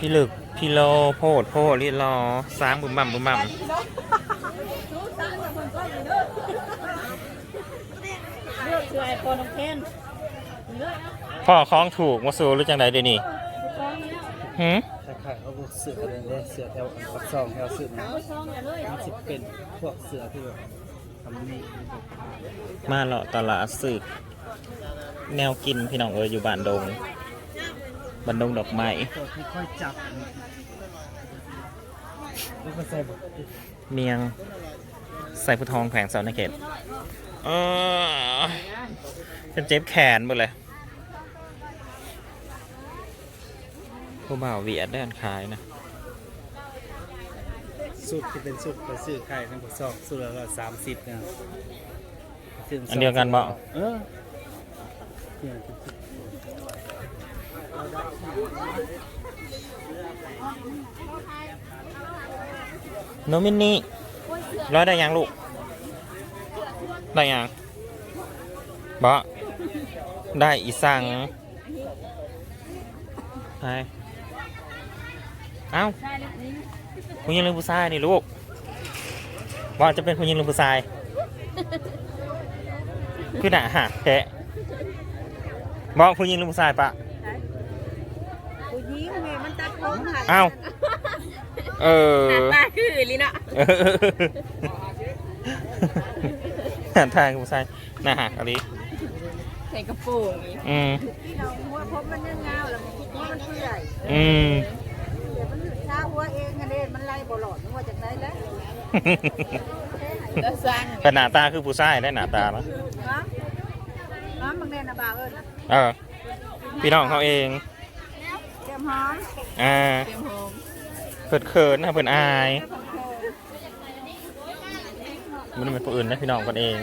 พี่ลึก พี่โลโพดโพดลีรอสร้างบุมบั่มบุมบั่มเลือกคือไอโฟนน้องเคนเลือกนะพ่อคล้องถูกมาสู่หรือจังใดเดี๋ยวนี้ซองเนี้ยหืมถ้าขายเขาพวกเสืออะไรเนี่ยเสือแถวปักซองแถวเสือนะเอาซองอย่าเลยมันสิเป็นพวกเสือที่แบบทำนี่มาเลาะตลาดสึก แนวกินพี่น้องเอ๋ยอยู่บ้านดง บ้านดงดอกไม้ตัวที่ค่อยจับลูกก็ใส่แบบเมียง ใส่ผู้ทองแผงเสาในเขตเออฉันเจ็บแขนหมดเลยผู้บ่าวเวียดด้านขายนะสุกที่เป็นสุกไปซื้อไข่ทั้งปักซองสุกละละสามสิบนะซื้อันเดียวกันบ่เออเนี่ยโนมินี่ร้อยได้ยังลูก ได้ยังบ่ได้อีสังไปเอ้าใช่เล็กนี้ผู้หญิงหรือผู้ชายนี่ลูกว่าจะเป็นผู้หญิงหรือผู้ชายคือหนาหักแทะบอกผู้หญิงหรือผู้ชายปะ ผู้หญิงแม่มันตัดผมหัก เอ้าเออตาคือลินะเออหันทางผู้ชายหน้าหักอะไรใส่กระโปรงนี่อืมที่เราหัวผมมันยังเงาแล้วมันหัวมันเปื่อยอืมเดี๋ยวมันหลุดช้าหัวเองอันนี้มันไล่บ่หลอดนึกว่าจากไหนแล้วแล้วสั่งแต่หน้าตาคือผู้ชายได้หน้าตาแล้วฮะฮะบางแน่นะบ่าวเอิ้นเออพี่น้องเขาเองเตรีย มหอมอ่าเตรียมหอมเผิดเขินนะเผินอายมันเป็นผู้อื่นนะพี่น้องกันเอง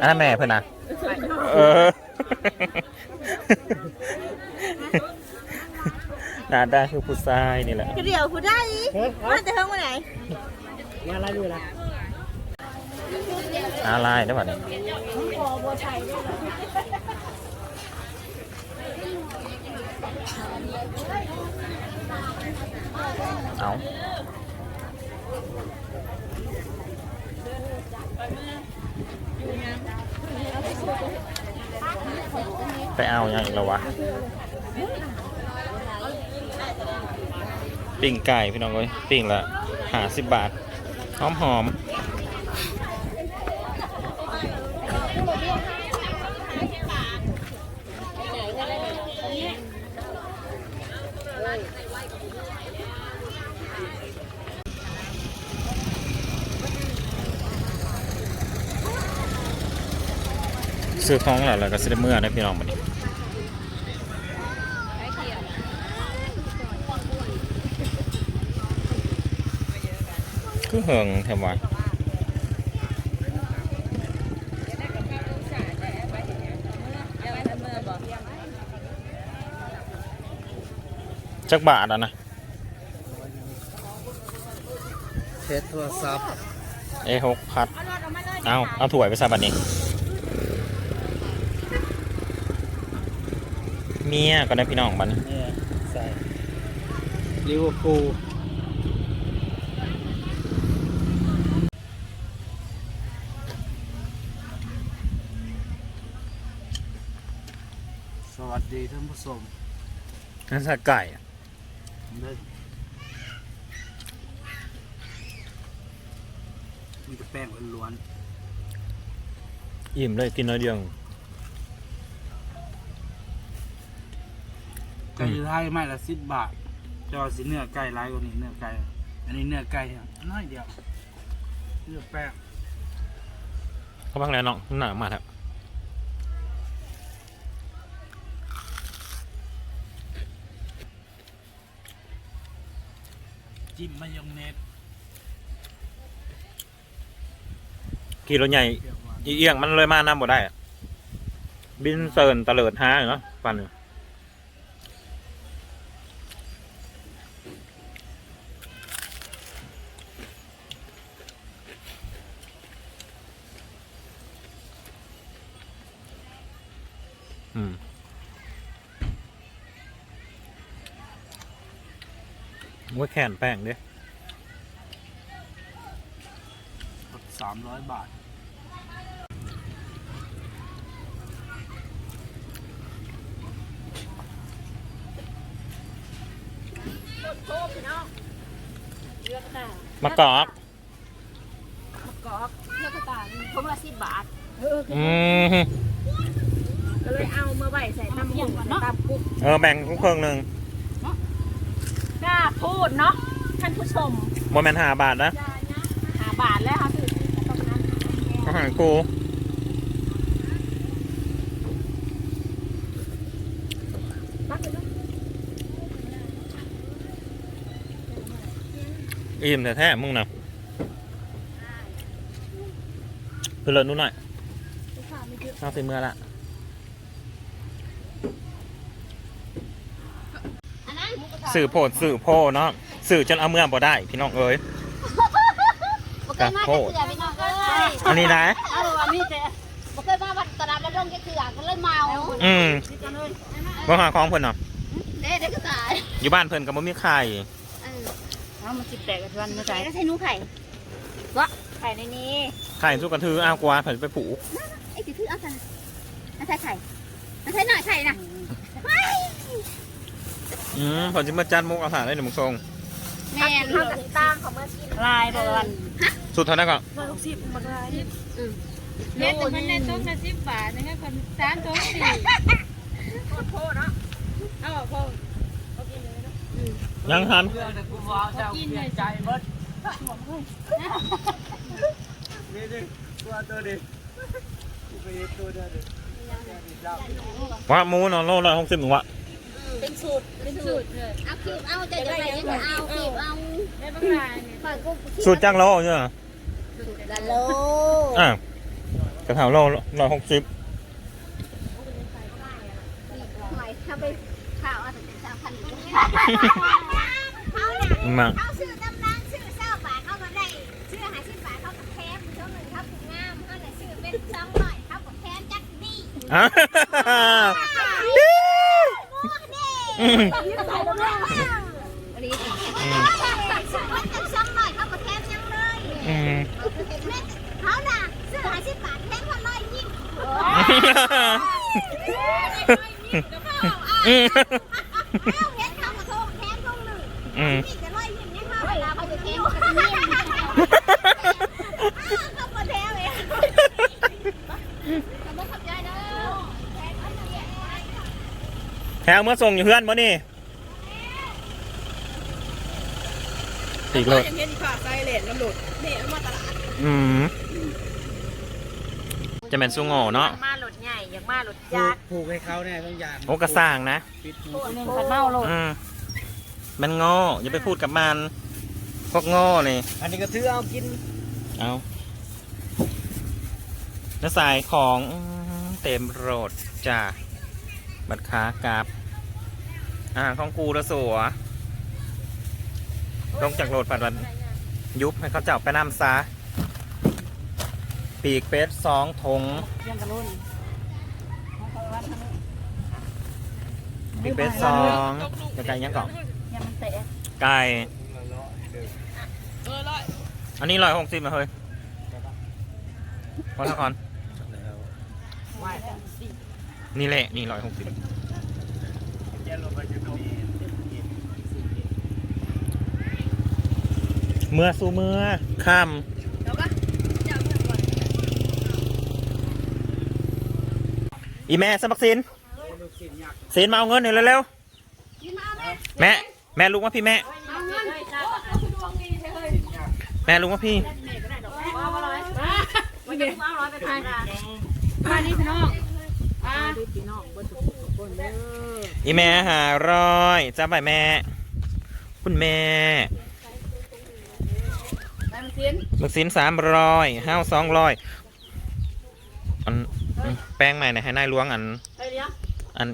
อันนั้นแม่เพื่อนนะเออหน้าตาคือผู้ชายนี่แหละเดี๋ยวผู้ได้มาแต่เพิ่งมาไหนมาอะไรอยู่ล่ะอะไรได้ป่ะเนี่ย ขอบัวไทยด้วย เอาไปเอาอย่างอีกแล้ววะปิ้งไก่พี่น้องเอ้ยปิ้งละหาสิบบาท หอมหอม ซื้อของแล้วแล้วก็ซื้อเมื่อได้พี่น้องมาดิคือเหิงแถมวะจักบาทอะนะเทสโทรศัพท์เอหกพัดเอาเอาถั่วยไปใส่บัตรนี้ เมียก็ได้พี่น้องบัตรนี้เนี่ยใส่ลิเวอร์พูลสวัสดีท่านผู้ชมนั่นสักไก่อะเด้อมีแต่แป้งล้วนอิ่มเลยกินน้อยเดียว ไก่ไทยไม่ละสิบบาทจอสิเนื้อไก่ร้ายกว่านี้เนื้อไก่อันนี้เนื้อไก่อะน้อยเดียวเนื้อแป้งเขาพักแล้วน้องหนามาครับจิ้มมายองเนสกี่รถใหญ่เปรี้ยวหวานอีเอียงมันเลยมาน้ำบ่ได้อะบินเซินตะเลิดห้าเนาะปันอยู่ อืมว่าแขนแป้งเด้สามร้อยบาท โทษพี่น้องเลือกค่ะมะกอกมะกอกเลือกตาทุ่งละสิบบาท เออ อืม ก็เลยเอามาไว้ใส่ตำกุ้งตำกุ้งเออแบ่งกุ้งเครื่องหนึ่งกล้าพูดเนาะท่านผู้ชมโมเมนหาบาทนะหาบาทแล้วค่ะคือตรงนั้นอาหารกูปักเลยเนาะอิ่มแต่แท้ๆมึงนะคือเลิศนู่นหน่อยลูกค้าไม่เยอะเอาสิเมื่อละ อันนั้น สื่อโพดสื่อโพเนาะสื่อจนเอาเมื่อบ่ได้ พี่น้องเอ้ยบ่เคยมาจะเถื่อพี่น้องเอ้ยอันนี้นะเอาอันนี้แต่บ่เคยมาวัดตลาดแล้วลงจะเถื่อก็เลยเมาอืมบ่หาของเพิ่นเนาะเด้เด็กก็ตายอยู่บ้านเพิ่นก็บ่มีไข่เออเอามาจิบแตกกับทุนนะใส่จ๊ะก็ใส่หนูไข่ไข่ในนี้ไข่สุกกระทืออ้าวกว่าเพิ่นไปผูกไอ้สิถือเอาใส่เอาใส่ไข่เอาใส่หน่อยไข่นะ อืมเพิ่นสิมาจัดมุกอาหารได้หนึ่งมุกทรงแม่นข้าวกับตั้งของเมื่อกี้ลายบอลสุดเท่านั้นก็ร้อยหกสิบมันลายเม็ดแต่มันในต้นละสิบบาทนะครับคนสามต้นสี่โคตรโคตรเนาะเอาออกพอยังทันเพื่อนแต่กูว่าเจ้าเปลี่ยนใจเบิดนี่ดิตัวตัวดิกูไปตัวเดียวดิว่าหมูเนอนโลละหกสิบหนึ่งวะ เป็นสูตรเป็นสูตรเลยเอาคิวเอาจะจะไปยังเอาคิวเอาได้ประมาณเนี่ยปล่อยกูสูตรจังโลเนี่ยละโลอะกระเถาโลละหกสิบหอยถ้าไปข้าวเอาแต่สามพันเขามาเขาซื้อตำลังซื้อเศร้าบาทเขาก็ได้ซื้อหาสิบบาทเขาก็แคมช่วงหนึ่งเขาถูกงามเขาเลยซื้อเป็นสองร้อยเขาก็แคมจักดีอะอืมใส่ลงแล้ววันนี้ซื้อวันจังสองร้อยเขาก็แคมยังเลยอืมเขาน่ะซื้อหาสิบบาทแคมเขาร้อยยิ่งอืมเอาเห็นเขามาโทรแคมลงหนึ่งอืมนี่จะร้ อยยิ่งเนี่ยเขาเวลาเขาจะแคมเขาจะยิ่งเขาก็แทมเองขอบคุณขอบใจเด้อ แถวเมื่อส่งอยู่เพื่อนบ่นี่ติดเลยยังเห็นขาไซเลนน้ำหลุดเนี่ยเอามาตลาดอืมจะเป็นสุโง่เนาะมาหลุดใหญ่ยังมาหลุดผูยากกผูกให้เขาเนี่ยต้องยางโอ้กระสร้างนะ ปิดหูหนึ่งพันเมาหลุดอืมมันโง่อย่าไปพูดกับมันพวกโง่นี่อันนี้ก็ถือเอากินเอาแล้วสายของอื้อเต็มโรดจ้า บัตรค้ากราบอ่าของกูละสัวลงจากโรดปัดวันยุบให้เขาเจ้าไปน้ำซาปีกเป็ดสองถงยังปีกเป็ดสองจะไก่ยังก่อนไก่อันนี้ร้อยหกสิบมาเฮ้ยพอละก่อน นี่แหละ นี่ร้อยหกสิบเมื่อสู้เมื่อค่ำอีแม่สมัครสินสินมาเอาเงินหน่อยเร็วๆแม่ แม่ลุกมาพี่แม่ แม่ลุกมาพี่ไม่ได้เอาร้อยไปทานมานี่พี่น้อง อีแม่หาร้อยจ้าไปแม่ คุณแม่ไปมันกินสามร้อยห้าวสองร้อยอันแป้งใหม่นะให้นายหลวงอัน อัน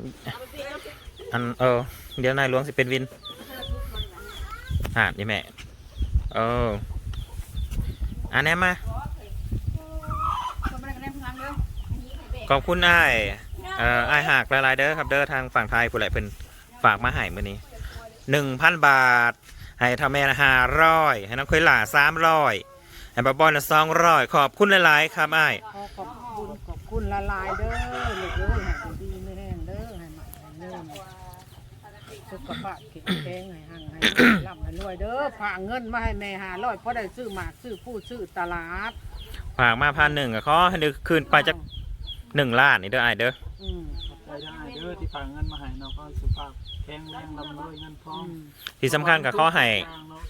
อัน เออ เดี๋ยวนายหลวงสิเป็นวินอ่านี่แม่ เอออันนี้มา ขอบคุณอ้าย เอ่ออ้ายหักหลายๆเด้อครับเด้อทางฝั่งไทยผู้ใหญ่เพิ่นฝากมาให้มื้อนี้หนึ่งพันบาท ให้ทำแม่ละห้าร้อยให้น้องเคยหล่าสามร้อยให้ป้าบอลละสองร้อยขอบคุณหลายๆครับไอ้าย ขอขอบคุณขอบคุณละลายเด้อลูกเอ้ยให้ดีไม่แห้งเด้อให้มันให้เนิ่มสุขภาพแข็งแรงให้หั่งให้ร่ำให้รวยเด้อฝากเงินมาให้แม่หาร้อยเพราะได้ซื้อหมากซื้อผู้ซื้อตลาดฝากมาพันหนึ่งก็ขอให้ดึกคืนไปจาก หนึ่งล้านนี่เด้อไอ้ายเด้ออืมขอบใจได้เด้อที่ฝากเงินมาให้น้องก็สุขภาพแข็งแรงร่ำรวยเงินทออืงมที่สำคัญก็ขอให้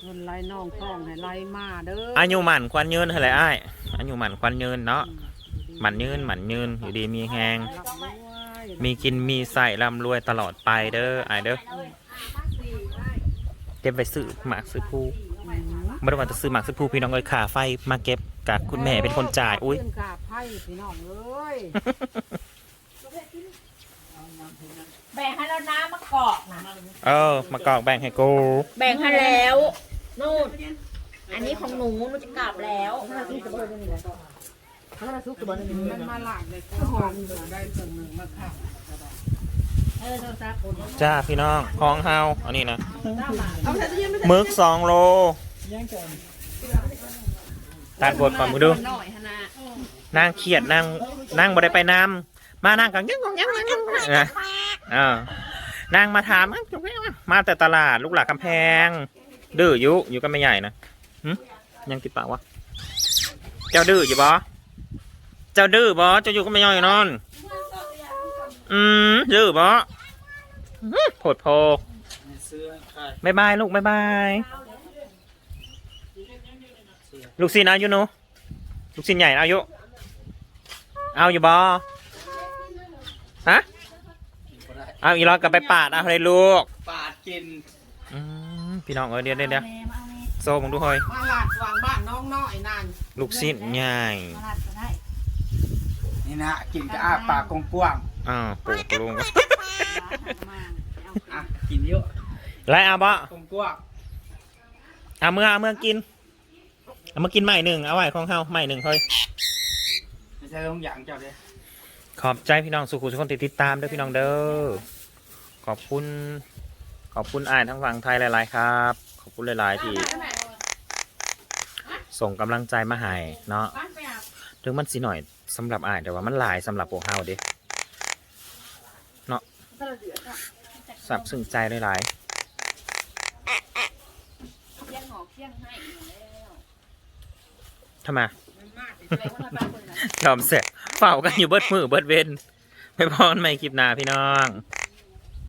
เงินไหลน่องท่องให้ไหลมาเด้ออายุหมันควันยืนให้ไรไอ้ายอายุหมันควันยืนเนาะอืหมันยืนหมันยืนอยู่ดีมีแหงร่ำรวยมีกินมีใส่ร่ำรวยตลอดไปเด้อไอ้ายเด้อเก็บไปซื้อหมากซื้อผู้ อืมไม่ได้ว่าจะซื้อหมากซื้อผู้พี่น้องเอ้ยขาไฟมาเก็บกับคุณแม่เป็นคนจ่ายอุ้ยขึ้นกาไพ่พี่น้องเอ้ยแบ่งให้แล้วน้ำมะกอกนะเออมากรอกแบ่งให้กูแบ่งให้แล้วนู่นอันนี้ของหนูหนูจะกลับแล้วมันมาหลากเลยก็หอมได้ส่วนหนึ่งมาค่ะ จ้าพี่น้องของเฮาอันนี้นะมึกสองโลตาดบทก่อนมึงดูหน่อยฮะนะนางเครียดนางนางบ่ได้ไปนำมานั่งกันยังยังยังยังนะเออนางมาถามมาแต่ตลาดลูกหลานกำแพงดื้ออยู่อยู่กันไม่ใหญ่นะหึยังติดปากวะเจ้าดื้ออยู่บ่เจ้าดื้อบ่เจ้าอยู่กันไม่ย่อยนอน อืมดื้อบ่อื้อโผดโพให้ซื้อขายบายบายลูกบายบาย ลูกศิษย์เอาอยู่หนูลูกศิษย์ใหญ่เอาอยู่ เอาอยู่บ่ฮะบ่ได้เอาอีร้อยกลับไปปาดเอาเลยลูก ปาดกินอืมพี่น้องเอ้ยเดี๋ยวเดี๋ยวเดี๋ยวโซ่มึงดูเฮ้ยมาหลาดวางบ้านน้องน้อยนั่นลูกศิษย์ใหญ่นี่นะกินก็อ้าปากกว้าง อ้าวปลูกลุงๆอะกินเยอะไล่เอาบ่กว้างเอาเมื่อเอาเมื่อกินเอามากินใหม่หนึ่งเอาไว้ของเฮาใหม่หนึ่งเฮ้ยๆไม่ใช่ต้องอย่างเจ้าเด้ขอบใจพี่น้องสุขุทุกคนที่ติดตามเด้อพี่น้องเด้อขอบคุณ ขอบคุณอ่านทั้งฝั่งไทยหลาย ๆ ครับ ขอบคุณหลาย ๆ ที่ ส่งกำลังใจมาให้เนาะถึงมันสิหน่อยสำหรับอ่านแต่ว่ามันหลายสำหรับพวกเฮาเด้เนาะ สับซึ้งใจหลายเที่ยงหอเที่ยงให้ๆทำไมแบ่งให้ป้าคนนะยอมเสร็จเฝ้ากันอยู่เบิดมือเบิดเวนไปพรใหม่คลิปหน้าพี่น้อง